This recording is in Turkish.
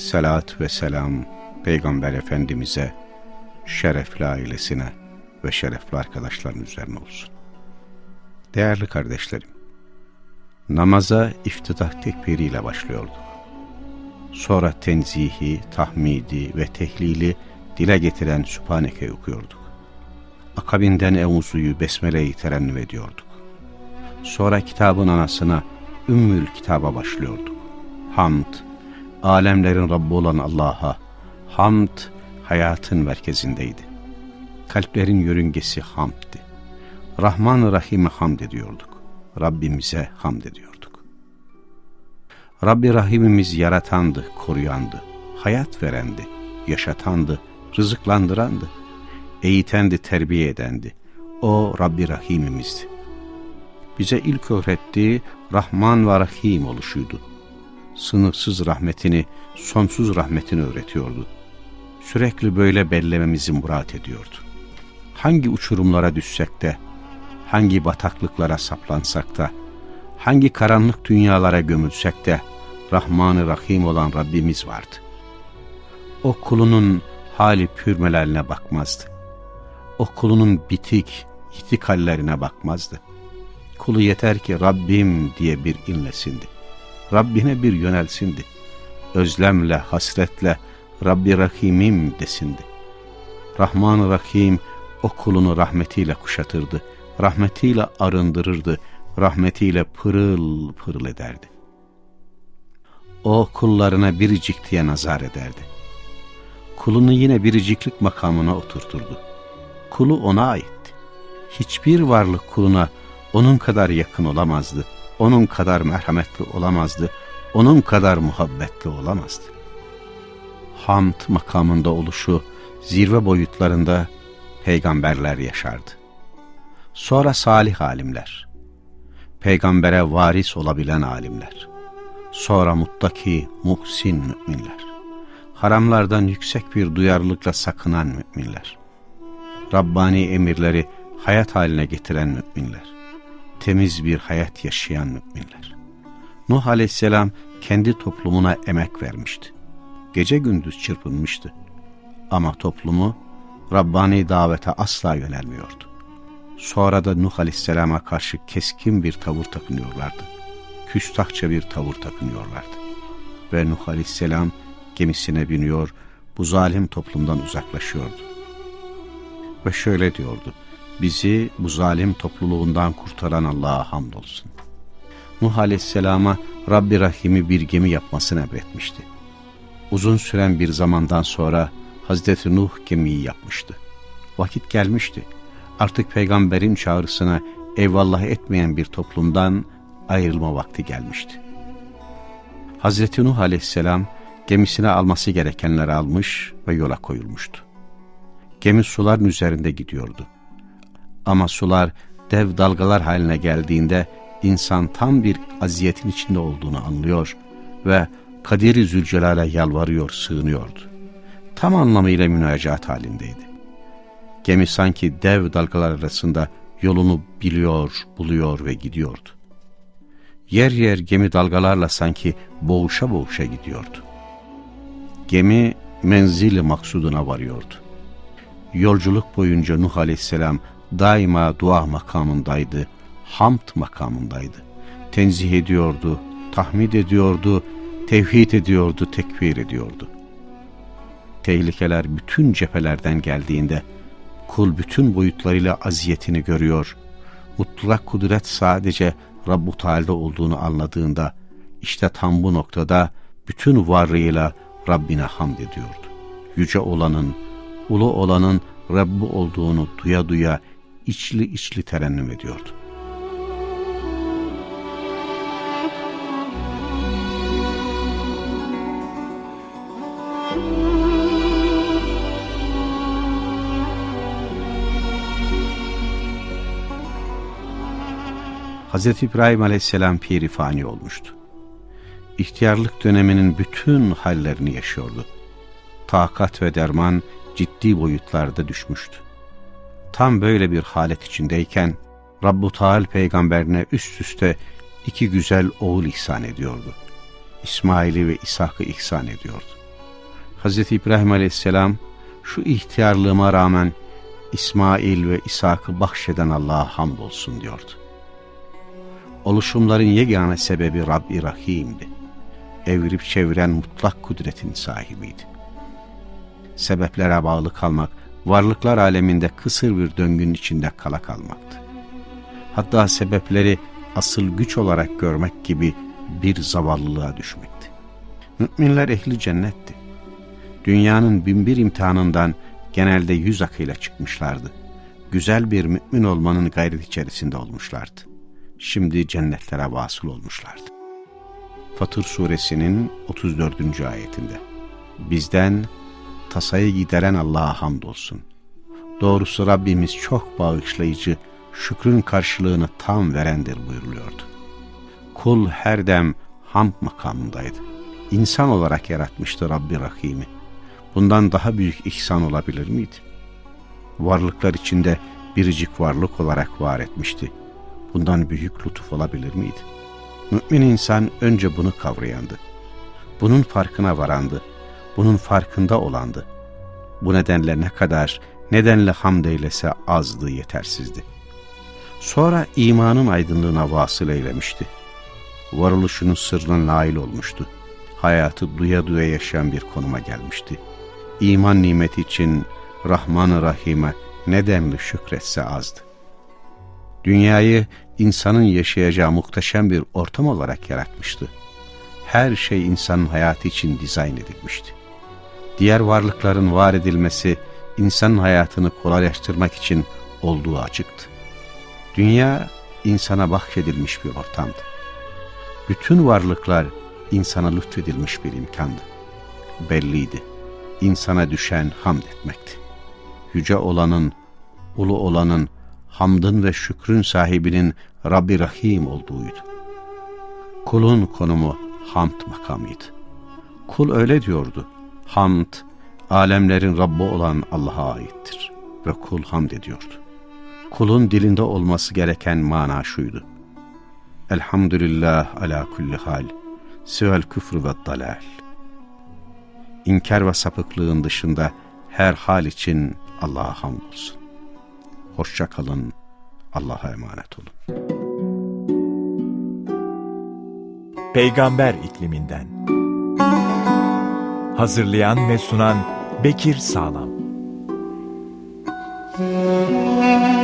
Selat ve selam Peygamber Efendimiz'e, şerefli ailesine ve şerefli arkadaşların üzerine olsun. Değerli kardeşlerim, namaza iftidah tekbiriyle başlıyorduk. Sonra tenzihi, tahmidi ve tehlili dile getiren Sübhaneke okuyorduk. Akabinden Evuzu'yu Besmele'yi terennüm ediyorduk. Sonra kitabın anasına Ümmül Kitaba başlıyorduk. Hamd, alemlerin Rabbi olan Allah'a, hamd hayatın merkezindeydi. Kalplerin yörüngesi hamddi. Rahman-ı Rahim'e hamd ediyorduk. Rabbimize hamd ediyorduk. Rabbi Rahimimiz yaratandı, koruyandı, hayat verendi, yaşatandı, rızıklandırandı eğitendi, terbiye edendi. O Rabbi Rahimimizdi. Bize ilk öğrettiği Rahman ve Rahim oluşuydu. Sınırsız rahmetini, sonsuz rahmetini öğretiyordu. Sürekli böyle bellememizi murat ediyordu. Hangi uçurumlara düşsek de, hangi bataklıklara saplansak da, hangi karanlık dünyalara gömülsek de, Rahman-ı Rahim olan Rabbimiz vardı. O kulunun hali pürmelerine bakmazdı o kulunun bitik, yitik hallerine bakmazdı. Kulu yeter ki Rabbim diye bir inlesindi. Rabbine bir yönelsindi. Özlemle, hasretle Rabbi Rahim'im desindi. Rahman-ı Rahim o kulunu rahmetiyle kuşatırdı. Rahmetiyle arındırırdı. Rahmetiyle pırıl pırıl ederdi. O kullarına biricik diye nazar ederdi. Kulunu yine biriciklik makamına oturturdu kulu ona aitti. Hiçbir varlık kuluna onun kadar yakın olamazdı, onun kadar merhametli olamazdı, onun kadar muhabbetli olamazdı. Hamd makamında oluşu zirve boyutlarında peygamberler yaşardı. Sonra salih alimler, peygambere varis olabilen alimler, sonra muttaki, muhsin müminler, haramlardan yüksek bir duyarlılıkla sakınan müminler, Rabbani emirleri hayat haline getiren müminler. Temiz bir hayat yaşayan müminler. Nuh aleyhisselam kendi toplumuna emek vermişti. Gece gündüz çırpınmıştı. Ama toplumu Rabbani davete asla yönelmiyordu. Sonra da Nuh aleyhisselama karşı keskin bir tavır takınıyorlardı. Küstahça bir tavır takınıyorlardı. Ve Nuh aleyhisselam gemisine biniyor, bu zalim toplumdan uzaklaşıyordu ve şöyle diyordu. Bizi bu zalim topluluğundan kurtaran Allah'a hamdolsun. Nuh Aleyhisselam'a Rabbi Rahim'i bir gemi yapmasını emretmişti. Uzun süren bir zamandan sonra Hazreti Nuh gemiyi yapmıştı. Vakit gelmişti. Artık peygamberin çağrısına eyvallah etmeyen bir toplumdan ayrılma vakti gelmişti. Hazreti Nuh Aleyhisselam gemisine alması gerekenleri almış ve yola koyulmuştu. Gemi suların üzerinde gidiyordu. Ama sular dev dalgalar haline geldiğinde insan tam bir aziyetin içinde olduğunu anlıyor ve Kadir-i Zülcelal'e yalvarıyor, sığınıyordu. Tam anlamıyla münacat halindeydi. Gemi sanki dev dalgalar arasında yolunu biliyor, buluyor ve gidiyordu. Yer yer gemi dalgalarla sanki boğuşa boğuşa gidiyordu. Gemi menzili maksuduna varıyordu. Yolculuk boyunca Nuh Aleyhisselam daima dua makamındaydı, hamd makamındaydı. Tenzih ediyordu, tahmid ediyordu, tevhid ediyordu, tekbir ediyordu. Tehlikeler bütün cephelerden geldiğinde kul bütün boyutlarıyla aziyetini görüyor. Mutlak kudret sadece Rabbu Teala'da olduğunu anladığında işte tam bu noktada bütün varlığıyla Rabbine hamd ediyordu. Yüce olanın, ulu olanın Rabbi olduğunu duya duya içli içli terennüm ediyordu. Hz. İbrahim aleyhisselam piri fani olmuştu. İhtiyarlık döneminin bütün hallerini yaşıyordu. Takat ve derman ciddi boyutlarda düşmüştü. Tam böyle bir halet içindeyken Rabbu Teal peygamberine üst üste iki güzel oğul ihsan ediyordu. İsmail'i ve İshak'ı ihsan ediyordu. Hz. İbrahim aleyhisselam şu ihtiyarlığıma rağmen İsmail ve İshak'ı bahşeden Allah'a hamdolsun diyordu. Oluşumların yegane sebebi Rabbi Rahim'di. Evirip çeviren mutlak kudretin sahibiydi. Sebeplere bağlı kalmak, varlıklar aleminde kısır bir döngünün içinde kala kalmaktı. Hatta sebepleri asıl güç olarak görmek gibi bir zavallılığa düşmekti. Müminler ehli cennetti. Dünyanın binbir imtihanından genelde yüz akıyla çıkmışlardı. Güzel bir mümin olmanın gayret içerisinde olmuşlardı. Şimdi cennetlere vasıl olmuşlardı. Fatır suresinin 34. ayetinde Bizden tasayı gideren Allah'a hamdolsun. Doğrusu Rabbimiz çok bağışlayıcı, şükrün karşılığını tam verendir buyuruluyordu. Kul her dem hamd makamındaydı. İnsan olarak yaratmıştı Rabbi Rahim'i. Bundan daha büyük ihsan olabilir miydi? Varlıklar içinde biricik varlık olarak var etmişti. Bundan büyük lütuf olabilir miydi? Mümin insan önce bunu kavrayandı. Bunun farkına varandı. Bunun farkında olandı. Bu nedenle ne kadar nedenle hamd eylese azdı yetersizdi. Sonra imanın aydınlığına vasıl eylemişti. Varoluşunun sırrına nail olmuştu. Hayatı duya duya yaşayan bir konuma gelmişti. İman nimeti için Rahman-ı Rahim'e nedenli şükretse azdı. Dünyayı insanın yaşayacağı muhteşem bir ortam olarak yaratmıştı. Her şey insanın hayatı için dizayn edilmişti. Diğer varlıkların var edilmesi insanın hayatını kolaylaştırmak için olduğu açıktı. Dünya insana bahşedilmiş bir ortamdı. Bütün varlıklar insana lütfedilmiş bir imkandı. Belliydi. İnsana düşen hamd etmekti. Yüce olanın, ulu olanın, hamdın ve şükrün sahibinin Rabbi Rahim olduğuydu. Kulun konumu hamd makamıydı. Kul öyle diyordu. Hamd, alemlerin Rabbi olan Allah'a aittir. Ve kul hamd ediyordu. Kulun dilinde olması gereken mana şuydu. Elhamdülillah ala kulli hal, sivel küfrü ve dalal. İnkar ve sapıklığın dışında her hal için Allah'a hamdolsun. Hoşça kalın, Allah'a emanet olun. Peygamber ikliminden. Hazırlayan ve sunan Bekir Sağlam. Müzik